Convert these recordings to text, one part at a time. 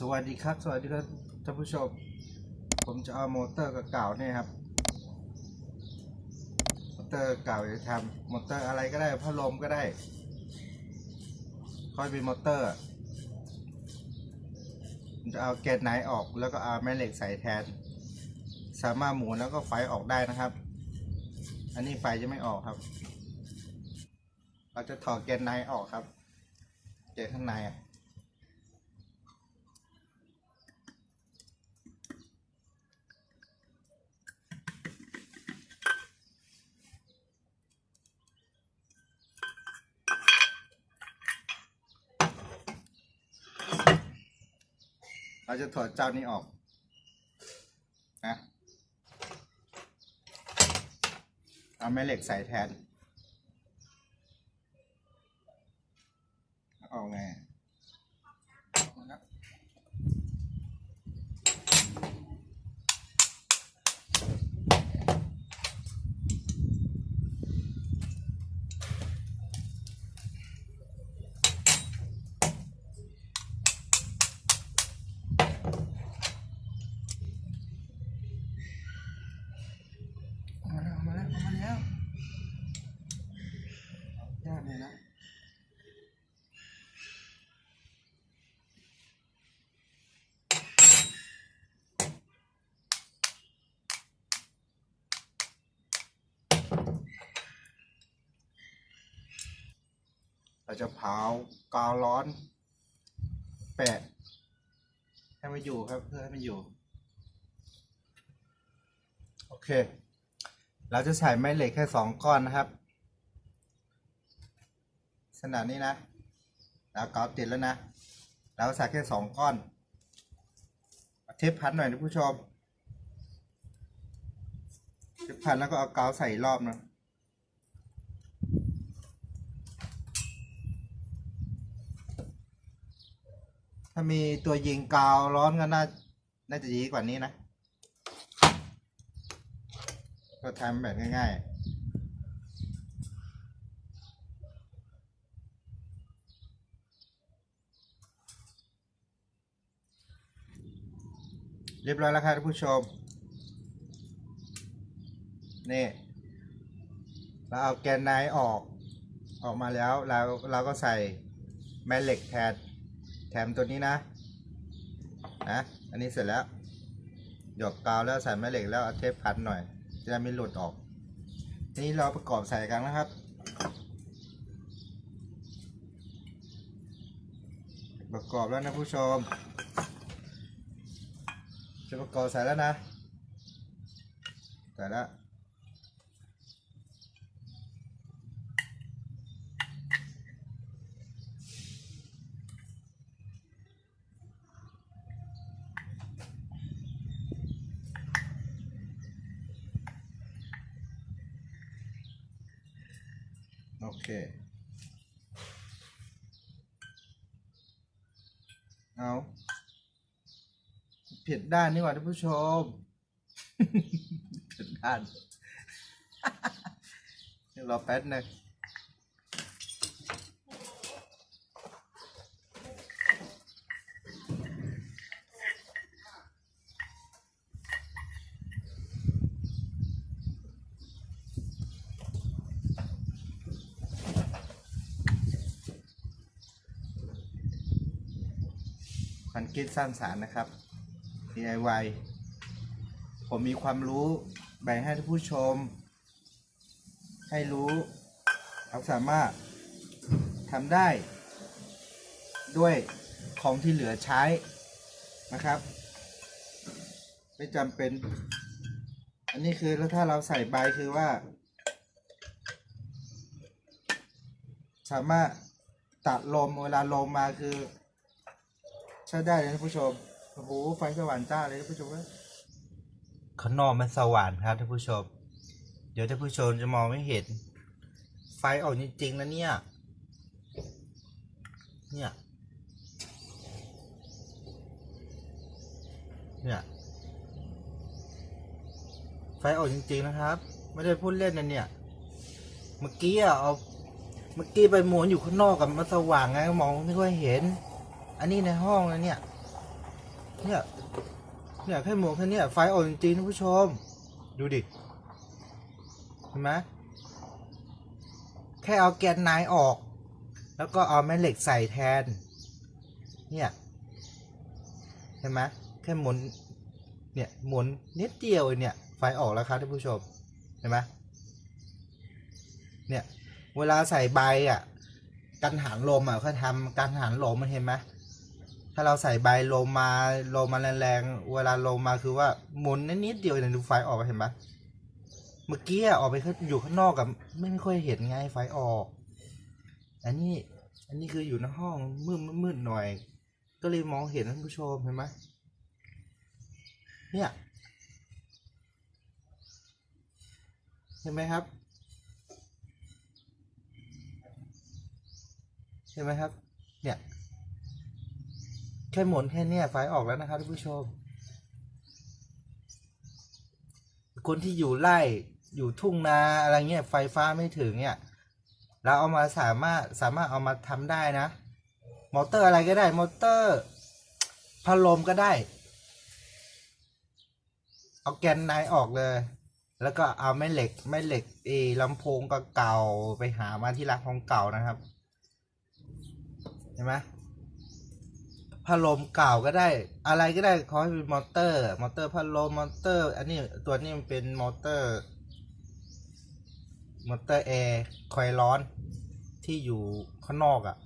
สวัสดีครับ สวัสดีครับท่านผู้ชม ผมจะเอามอเตอร์เก่าๆเนี่ยครับ มอเตอร์เก่าจะทำมอเตอร์อะไรก็ได้พัดลมก็ได้ ค่อยเป็นมอเตอร์จะเอาแกนไนออกแล้วก็เอาแม่เหล็กใส่แทน สามารถหมุนแล้วก็ไฟออกได้นะครับ อันนี้ไฟจะไม่ออกครับ เราจะถอดแกนไนออกครับ แกนข้างในอะ เราจะถอดเจ้านี้ออกนะเอาแม่เหล็กใส่แทนเอาไงเอาละเอามาแล้วเอามาแล้วเอามาแล้วยากเลยนะ เราจะเผากาวร้อนแปะให้มันอยู่ครับเพื่อให้มันอยู่ โอเค เราจะใส่ไม้เหล็กแค่สองก้อนนะครับขนาดนี้นะ แล้วกาวติดแล้วนะเราใส่แค่สองก้อนเทปพันหน่อยนะผู้ชมเทปพันแล้วก็เอากาวใส่รอบนะ ถ้ามีตัวยิงกาวร้อนก็น่า น่าจะดีกว่านี้นะ ก็ทำแบบง่ายๆเรียบร้อยแล้วครับท่านผู้ชม นี่เราเอาแกนไนท์ออก ออกมาแล้ว เราเราก็ใส่แม่เหล็กแทน แถมตัวนี้นะนะอันนี้เสร็จแล้วหยอกกาวแล้วใส่แม่เหล็กแล้วเอาเทปพันหน่อย จะได้ไม่หลุดออกทีนี้เราประกอบใส่กันนะครับ ประกอบแล้วนะผู้ชม จะประกอบใส่แล้วนะใส่แล้ว โอเค เอาผิดด้านนี่หว่าท่านผู้ชมผิดด้าน เรอแป๊บหนึง คิดสร้างสารรค์นะครับ DIY ผมมีความรู้แบ่งให้ท่านผู้ชม ให้รู้เราสามารถทำได้ ด้วยของที่เหลือใช้นะครับ ไม่จำเป็น อันนี้คือแล้วถ้าเราใส่ใบคือว่า สามารถตัดลมเวลาลมมาคือ ช้ได้เลยท่านผู้ชมโอ้โหไฟสว่างจ้าเลยท่านผู้ชมข้างนอกมันสว่างครับท่านผู้ชม เดี๋ยวท่านผู้ชมจะมองไม่เห็น ไฟออกจริงๆนะเนี่ย เนี่ย เนี่ย ไฟออกจริงๆนะครับ ไม่ได้พูดเล่นนะเนี่ย เมื่อกี้อะเอา เมื่อกี้ไปหมุนอยู่ข้างนอกกับมันสว่างไงมองไม่ค่อยเห็น อันนี้ในห้องนะเนี่ย เนี่ย เนี่ยแค่หมวกแค่นี้ไฟออกจริงๆท่านผู้ชม ดูดิ เห็นไหมแค่เอาแกนไนออก แล้วก็เอาแม่เหล็กใส่แทน เนี่ย เห็นไหมแค่หมุน เนี่ยหมุนนิดเดียวเองเนี่ย ไฟออกแล้วครับท่านผู้ชม เห็นไหมเนี่ย เวลาใส่ใบอะ กันหันลมอะเขาทำกันหันลมมันเห็นไหม ถ้าเราใส่ใบลมมาลมมาแรงๆเวลาลมมาคือว่าหมุนนิดๆเดียวเนี่ยดูไฟออกเห็นไหมเมื่อกี้อะออกไปอยู่ข้างนอกกับไม่ค่อยเห็นไงไฟออก อันนี้ อันนี้คืออยู่ในห้องมืดมืดหน่อย ก็เลยมองเห็นท่านผู้ชมเห็นไหมเนี่ยเห็นไหมครับ เห็นไหมครับ เนี่ย แค่หมุนแค่เนี้ยไฟออกแล้วนะครับท่านผู้ชม คนที่อยู่ไร่อยู่ทุ่งนาอะไรเงี้ยไฟฟ้าไม่ถึงเนี่ย เราเอามาสามารถสามารถเอามาทำได้นะ มอเตอร์อะไรก็ได้มอเตอร์พัดลมก็ได้ เอาแกนไนออกเลย แล้วก็เอาแม่เหล็กแม่เหล็กเออลำโพงเก่าไปหามาที่ร้านของเก่านะครับ เห็นไหม พัดลมเก่าก็ได้ อะไรก็ได้ขอให้เป็นมอเตอร์ มอเตอร์พัดลมมอเตอร์ อันนี้ตัวนี้มันเป็นมอเตอร์ มอเตอร์แอร์คอยล์ร้อนที่อยู่ข้างนอกอะ่ะ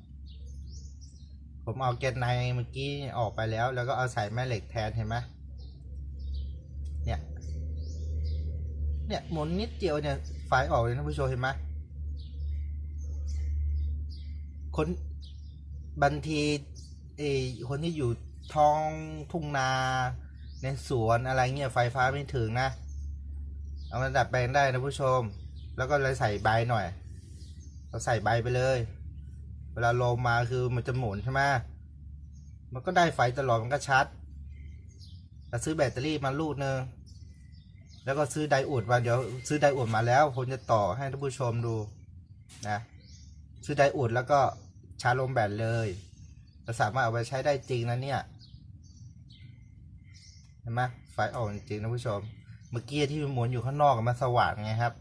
ผมเอาแกนในเมื่อกี้ออกไปแล้ว แล้วก็เอาใส่แม่เหล็กแทนเห็นไหมเนี่ย เนี่ยหมุนนิดเดียวเนี่ยไฟออกเลยนะผู้ชมเห็นไหมคนบางที เอคนที่อยู่ท้องทุ่งนาในสวนอะไรเงี้ยไฟฟ้าไม่ถึงนะ เอามาดัดแปลงได้นะผู้ชม แล้วก็เลยใส่ใบหน่อยเราใส่ใบไปเลย เวลาลมมาคือมันจะหมุนใช่ไหมมันก็ได้ไฟตลอดมันก็ชัดแล้วซื้อแบตเตอรี่มาลูกหนึ่งแล้วก็ซื้อไดโอดมาเดี๋ยวซื้อไดโอดมาแล้วผมจะต่อให้ท่านผู้ชมดูนะซื้อไดโอดแล้วก็ชาร์จลมแบตเลย เราสามารถเอาไปใช้ได้จริงนะเนี่ยเห็นไหมไฟออกจริงๆนะผู้ชม เมื่อกี้ที่มันหมุนอยู่ข้างนอกมันสว่างไงครับ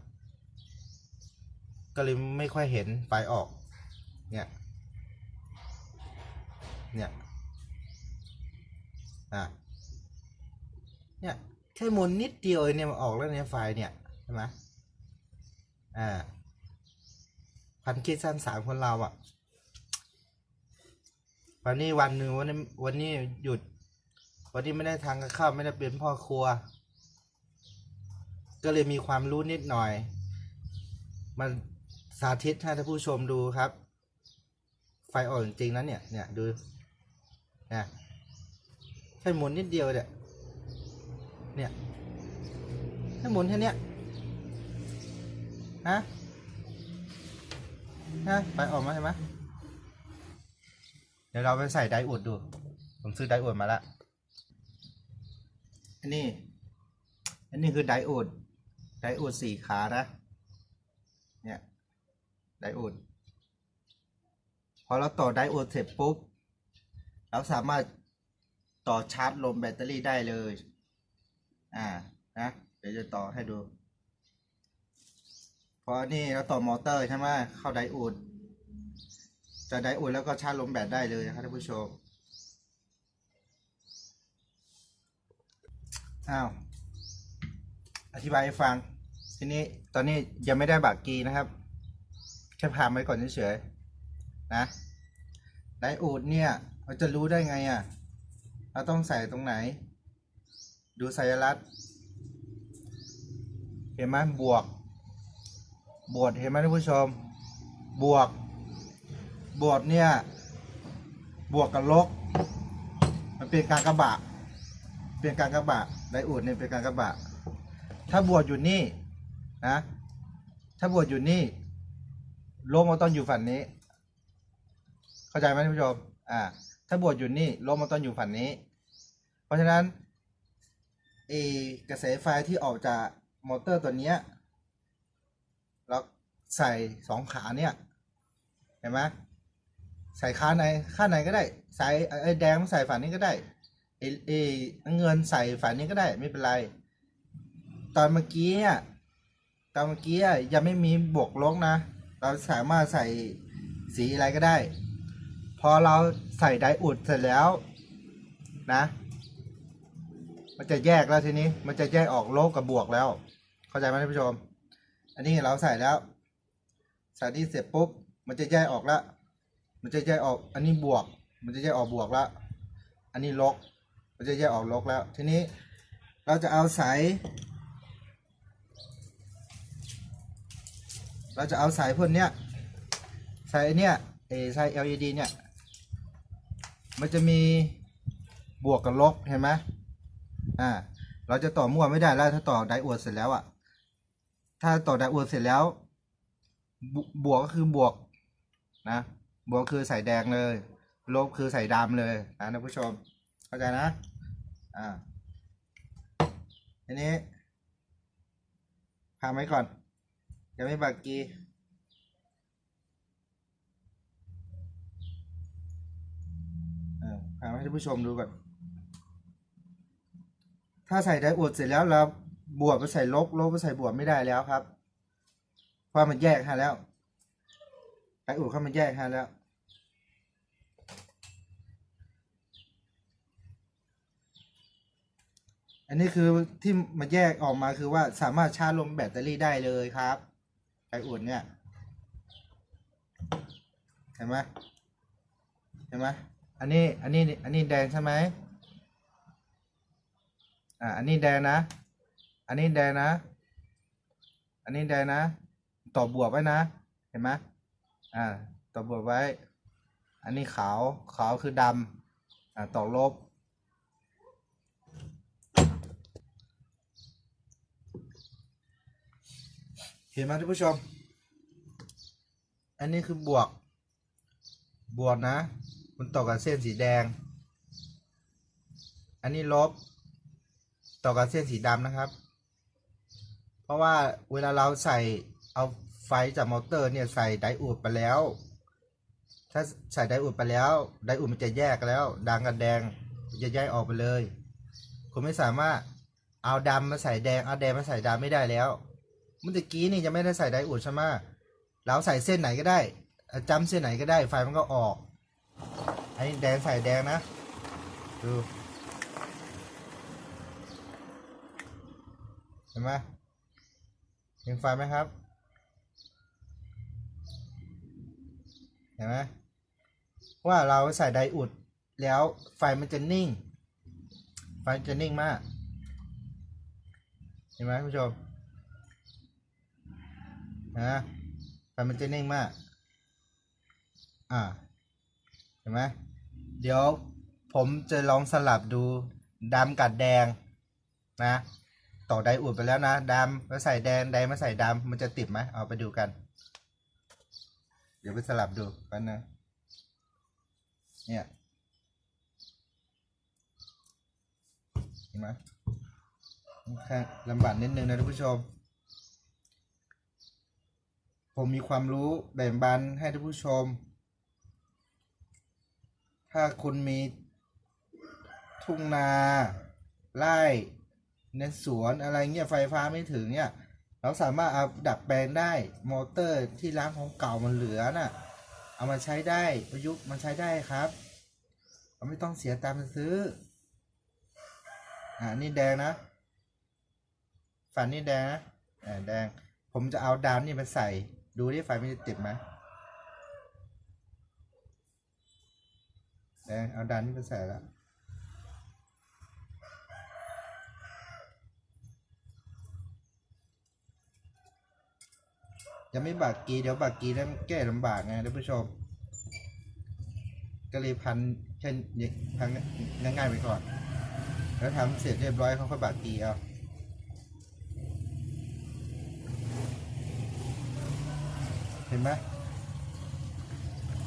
ก็เลยไม่ค่อยเห็นไฟออก เนี่ย เนี่ยอะเนี่ยแค่หมุนนิดเดียวเนี่ยมันออกแล้วเนี่ยไฟเนี่ยใช่ไหมอ่าพันคิดสั้นสามคนเราอะ วันนี้วันหนึ่งวันนี้วันนี้หยุด วันนี้ไม่ได้ทางกับข้าวไม่ได้เป็นพ่อครัว ก็เลยมีความรู้นิดหน่อยมันสาธิตให้ท่านผู้ชมดูครับ ไฟอ่อนจริงๆนะเนี่ยเนี่ยดูนะแค่หมุนนิดเดียวเนี่ยเนี่ยแค่หมุนแค่เนี้ยฮะฮะไฟออกมาใช่ไหม เดี๋ยวเราไปใส่ไดโอดดู ผมซื้อไดโอดมาละอันนี้ อันนี้คือไดโอดไดโอดสี่ขานะ เนี่ยไดโอดพอเราต่อไดโอดเสร็จปุ๊บ เราสามารถต่อชาร์จลมแบตเตอรี่ได้เลย อ่า นะ เดี๋ยวจะต่อให้ดู พอนี่เราต่อมอเตอร์ใช่ไหมเข้าไดโอด จะไดโอดแล้วก็ชาร์จลมแบตได้เลยนะครับท่านผู้ชม อ้าว อธิบายให้ฟัง ทีนี้ตอนนี้ยังไม่ได้บักกีนะครับ แค่พาไว้ก่อนเฉยๆ นะ ไดโอดเนี่ย เราจะรู้ได้ไงอะ่ะ เราต้องใส่ตรงไหน ดูสัญลักษณ์เห็นไหมบวก บวกเห็นไหมท่านผู้ชม บวก บวกเนี่ย บวกกับลบมันเป็นการกระบะ เป็นการกระบะไดโอดเนี่ยเป็นการกระบะ ถ้าบวกอยู่นี่นะถ้าบวกอยู่นี่ลมมันต้องอยู่ฝั่งนี้ เข้าใจไหมท่านผู้ชมอ่าถ้าบวกอยู่นี่ลมมันต้องอยู่ฝั่งนี้ เพราะฉะนั้นเอกระแสไฟที่ออกจากมอเตอร์ตัวเนี้ยเราใส่สองขาเนี่ย เห็นไหม ใส่ขาไหนขาไหนก็ได้ ใส่ไอ้แดงใส่ฝั่งนี้ก็ได้เอเอเงินใส่ฝานี้ก็ได้ไม่เป็นไร ตอนเมื่อกี้อะตอนเมื่อกี้อะยังไม่มีบวกลบนะ เราสามารถใส่สีอะไรก็ได้ พอเราใส่ไดอุดเสร็จแล้วนะ มันจะแยกแล้วทีนี้ มันจะแยกออกลบกับบวกแล้ว เข้าใจไหมท่านผู้ชม อันนี้เราใส่แล้ว ใส่ที่เสร็จปุ๊บ มันจะแยกออกแล้ว มันจะแยกออก อันนี้บวก มันจะแยกออกบวกแล้ว อันนี้ลบ มันจะแยกออกลบแล้ว ทีนี้เราจะเอาสาย เราจะเอาสายพวกเนี้ย สายเนี้ยเอสาย LED เนี่ย มันจะมีบวกกับลบเห็นไหมอ่า เราจะต่อมั่วไม่ได้แล้ว ถ้าต่อไดโอดเสร็จแล้วอะถ้าต่อไดโอดเสร็จแล้วบบวกก็คือบวกนะ บวกคือใส่แดงเลย ลบคือใส่ดำเลยนะท่านผู้ชม เข้าใจนะ อ่าทีนี้พาไว้ก่อนยังไม่บักกีเออพาให้ท่านผู้ชมดูก่อน ถ้าใส่ไดโอดเสร็จแล้วเราบวกไปใส่ลบ ลบไปใส่บวกไม่ได้แล้วครับเพราะมันแยกฮะแล้วไดโอดเข้ามันแยกฮะแล้ว อันนี้คือที่มาแยกออกมาคือว่าสามารถชาร์จลงแบตเตอรี่ได้เลยครับไดโอดเนี่ยเห็นไหมเห็นไหมอันนี้อันนี้อันนี้แดงใช่ไหมอ่าอันนี้แดงนะ อันนี้แดงนะ อันนี้แดงนะ ต่อบวกไว้นะ เห็นไหมอ่าต่อบวกไว้ อันนี้ขาวขาวคือดำอ่าต่อลบ ห็นไหมท่านผู้ชม อันนี้คือบวก บวกนะ มันต่อกับเส้นสีแดง อันนี้ลบ ต่อกับเส้นสีดำนะครับ เพราะว่าเวลาเราใส่เอาไฟจากมอเตอร์เนี่ยใส่ไดอูดไปแล้ว ถ้าใส่ไดอูดไปแล้ว ไดอูดมันจะแยกแล้วดังกับแดงจะแยกออกไปเลย คุณไม่สามารถเอาดำมาใส่แดง เอาแดงมาใส่ดำไม่ได้แล้ว เมื่อกี้นี่จะไม่ได้ใส่ไดอูดใช่ไหมเราใส่เส้นไหนก็ได้จำเส้นไหนก็ได้ไฟมันก็ออก อันนี้แดงใส่แดงนะ ดูเห็นไหมเห็นไฟไหมครับ เห็นไหมว่าเราใส่ไดอุดแล้วไฟมันจะนิ่ง ไฟจะนิ่งมาก เห็นไหมคุณผู้ชม นะไฟมันจะนิ่งมาก อ่า เห็นไหมเดี๋ยวผมจะลองสลับดูดำกับแดงนะต่อไดอุดไปแล้วนะดำแล้วใส่แดงแดงมาใส่ดำมันจะติดไหมเอาไปดูกัน เดี๋ยวไปสลับดูกันนะเนี่ยเห็นไหมแค่ลำบากนิดนึงนะท่านผู้ชม ผมมีความรู้แบ่งปันให้ท่านผู้ชม ถ้าคุณมีทุ่งนาไร่ในสวนอะไรเงี้ยไฟฟ้าไม่ถึงเนี่ยเราสามารถเอาดัดแปลงได้มอเตอร์ที่ร้านของเก่ามันเหลือน่ะ เอามาใช้ได้ประยุกต์มันใช้ได้ครับเราไม่ต้องเสียตังค์ไปซื้ออ่านี่แดงนะฝันนี่แดงนะอ่าแดงผมจะเอาดำนี่มาใส่ ดูที่ไฟมันจะติดไหมแดงเอาดำนี่มาใส่แล้วยังไม่บากกีเดี๋ยวบากกีแล้วแก้ลำบากไงท่านผู้ชม ก็เลยพันแค่นพันง่ายๆไปก่อน แล้วทำเสร็จเรียบร้อยเขาค่อยบากกีเอา เห็นไหม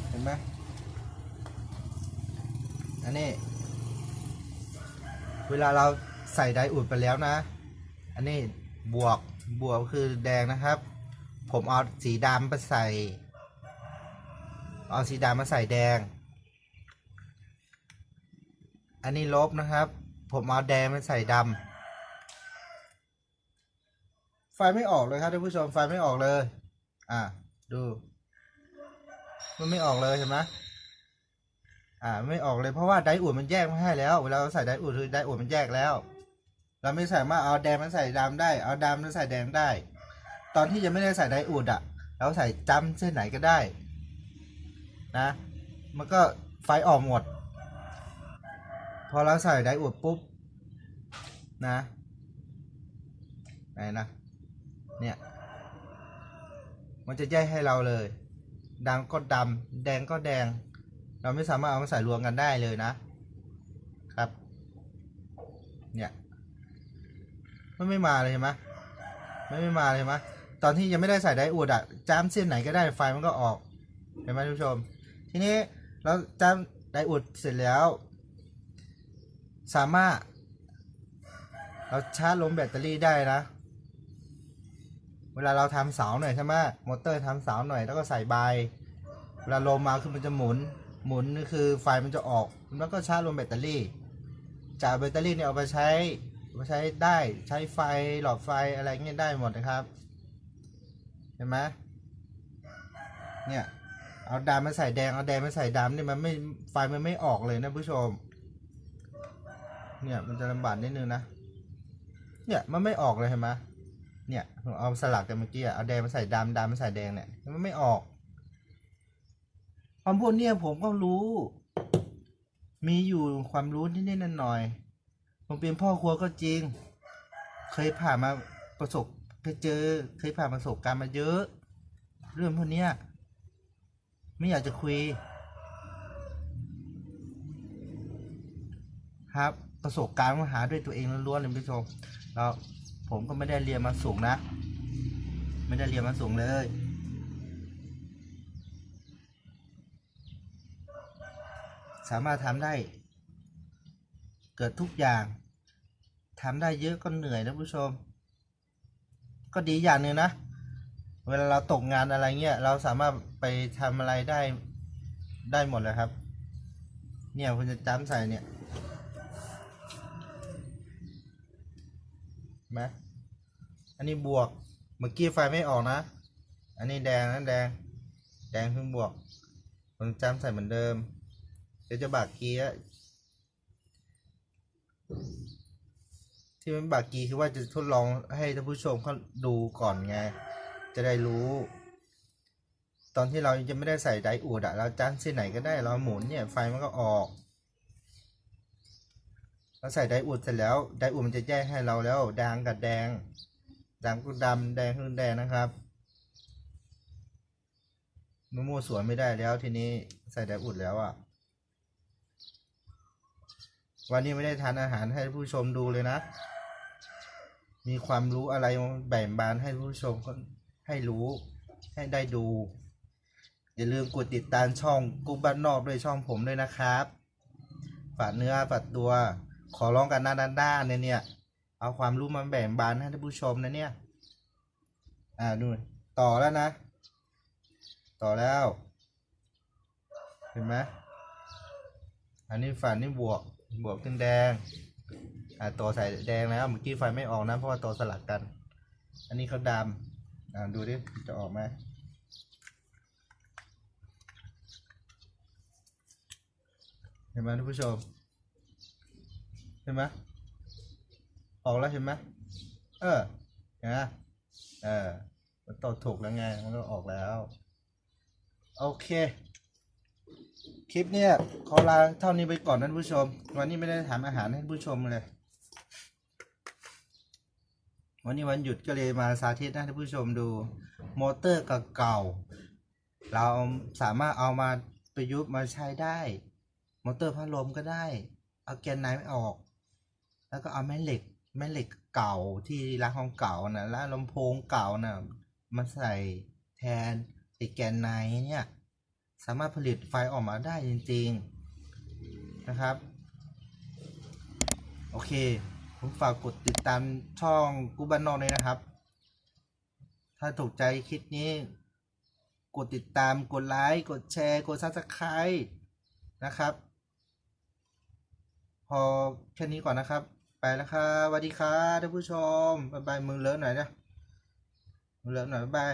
เห็นไหมอันนี้ เวลาเราใส่ไดอุดไปแล้วนะ อันนี้บวกบวกคือแดงนะครับ ผมเอาสีดำไปใส่ เอาสีดำมาใส่แดง อันนี้ลบนะครับ ผมเอาแดงมาใส่ดำไฟไม่ออกเลยครับท่านผู้ชมไฟไม่ออกเลย อ่า ดู มันไม่ออกเลยเห็นไหมอ่า ไม่ออกเลยเพราะว่าไดอูดมันแยกมาให้แล้วเวลาเราใส่ไดอูดคือไดอูดมันแยกแล้ว เราไม่สามารถเอาแดงมาใส่ดำได้เอาดำมาใส่แดงได้ ตอนที่ยังไม่ได้ใส่ไดอูดอะ เราใส่จำเส้นไหนก็ได้ นะ มันก็ไฟออกหมด พอเราใส่ไดอูดปุ๊บนะไหนนะเนี่ย มันจะแยกให้เราเลยดำก็ดำแดงก็แดง เราไม่สามารถเอามาใส่รวมกันได้เลยนะครับ เนี่ยมันไม่มาเลยเห็นไหมไม่ไม่มาเลยเห็นไหมตอนที่ยังไม่ได้ใส่ไดอูดอะจ้ำเส้นไหนก็ได้ไฟมันก็ออกเห็นไหมท่านผู้ชม ทีนี้เราจ้ำไดอูดเสร็จแล้ว สามารถ เราชาร์จลงแบตเตอรี่ได้นะ เวลาเราทำเสาหน่อยใช่ไหมมอเตอร์ทำเสาหน่อยแล้วก็ใส่ใบเวลาลมมาคือมันจะหมุน หมุนนี่คือไฟมันจะออก แล้วก็ชาร์จลงแบตเตอรี่ จากแบตเตอรี่เนี่ยเอาไปใช้เอาไปใช้ได้ใช้ไฟหลอดไฟอะไรเงี้ยได้หมดนะครับ เห็นไหมเนี่ยเอาดำมาใส่แดงเอาแดงมาใส่ดำเนี่ยมันไม่ไฟมันไม่ออกเลยนะผู้ชม เนี่ยมันจะลำบากนิดนึงนะ เนี่ยมันไม่ออกเลยเห็นไหม เนี่ยผมเอาสลักกันเมื่อกี้เอาแดงมาใส่ดำดำมาใส่แดงเนี่ยมันไม่ออกความพวกเนี่ยผมก็รู้ มีอยู่ความรู้นิดๆหน่อยๆผมเป็นพ่อครัวก็จริง เคยผ่านมาประสบเคยเจอ เคยผ่านประสบการณ์มาเยอะ เรื่องพวกเนี้ยไม่อยากจะคุย ครับ ประสบการณ์มาหาด้วยตัวเองล้วนๆเลยผู้ชมแล้ว ผมก็ไม่ได้เรียนมาสูงนะ ไม่ได้เรียนมาสูงเลย สามารถทำได้ เกิดทุกอย่างทำได้เยอะก็เหนื่อยนะผู้ชม ก็ดีอย่างหนึ่งนะ เวลาเราตกงานอะไรเงี้ย เราสามารถไปทำอะไรได้ได้หมดเลยครับ เนี่ยคุณจะจ้ำใส่เนี่ยเห็นไหม อันนี้บวก เมื่อกี้ไฟไม่ออกนะ อันนี้แดงนั่นแดง แดงเพิ่งบวกผมจำใส่เหมือนเดิม เดี๋ยวจะบากกีอะที่มันบากกีคือว่าจะทดลองให้ท่านผู้ชมเขาดูก่อนไง จะได้รู้ ตอนที่เรายังไม่ได้ใส่ไดอูดอะเราจ้ำเส้นไหนก็ได้เราหมุนเนี่ยไฟมันก็ออกเราใส่ไดอูดเสร็จแล้วไดอูดมันจะแยกให้เราแล้วแดงกับแดง ดำก็ดำแดงคือแดงนะครับมะม่วงสวนไม่ได้แล้วทีนี้ใส่ไดดอูดแล้วอะ่ะ วันนี้ไม่ได้ทานอาหารให้ผู้ชมดูเลยนะ มีความรู้อะไรแบ่งบานให้ผู้ชมให้รู้ให้ได้ดู อย่าลืมกดติดตามช่องกุ๊บบ้านนอกด้วยช่องผมด้วยนะครับ ฝากเนื้อฝากตัว ขอร้องกันหน้าด้านๆเนี่ย เอาความรู้มาแบ่งบานให้ท่านผู้ชมนะเนี่ย อ่าดูต่อแล้วนะ ต่อแล้ว เห็นไหมอันนี้ฝันนี่บวกบวกขึ้นแดง อ่าตัวใส่แดงแล้วเมื่อกี้ไฟไม่ออกนะเพราะว่าตัวสลักกัน อันนี้เขาดำอ่าดูดิจะออกไหมเห็นไหมท่านผู้ชม เห็นไหม ออกแล้วเห็นไหมเออเห็นไหมเออมันตอบถูกแล้วไง มันก็ออกแล้ว โอเค คลิปเนี้ยขอลาเท่านี้ไปก่อนนะท่านผู้ชม วันนี้ไม่ได้ถามอาหารให้ท่านผู้ชมเลย วันนี้วันหยุดก็เลยมาสาธิตให้ท่านผู้ชมดู มอเตอร์เก่าๆเราสามารถเอามาประยุกต์มาใช้ได้ มอเตอร์พัดลมก็ได้ เอาแกนไนไม่ออก แล้วก็เอาแม่เหล็ก แม่เหล็กเก่าที่ร้านของเก่านะแล้วลำโพงเก่านะมาใส่แทนไอแกนไนเนี่ย สามารถผลิตไฟออกมาได้จริง ๆ นะครับ โอเค ผมฝากกดติดตามช่องกูบันนอกเลยนะครับ ถ้าถูกใจคลิปนี้ กดติดตามกดไลค์กดแชร์ กดซับสไครต์นะครับ พอแค่นี้ก่อนนะครับ ไปแล้วครับสวัสดีครับท่านผู้ชมบายบายมือเลอะหน่อยนะมือเลอะหน่อยบายบาย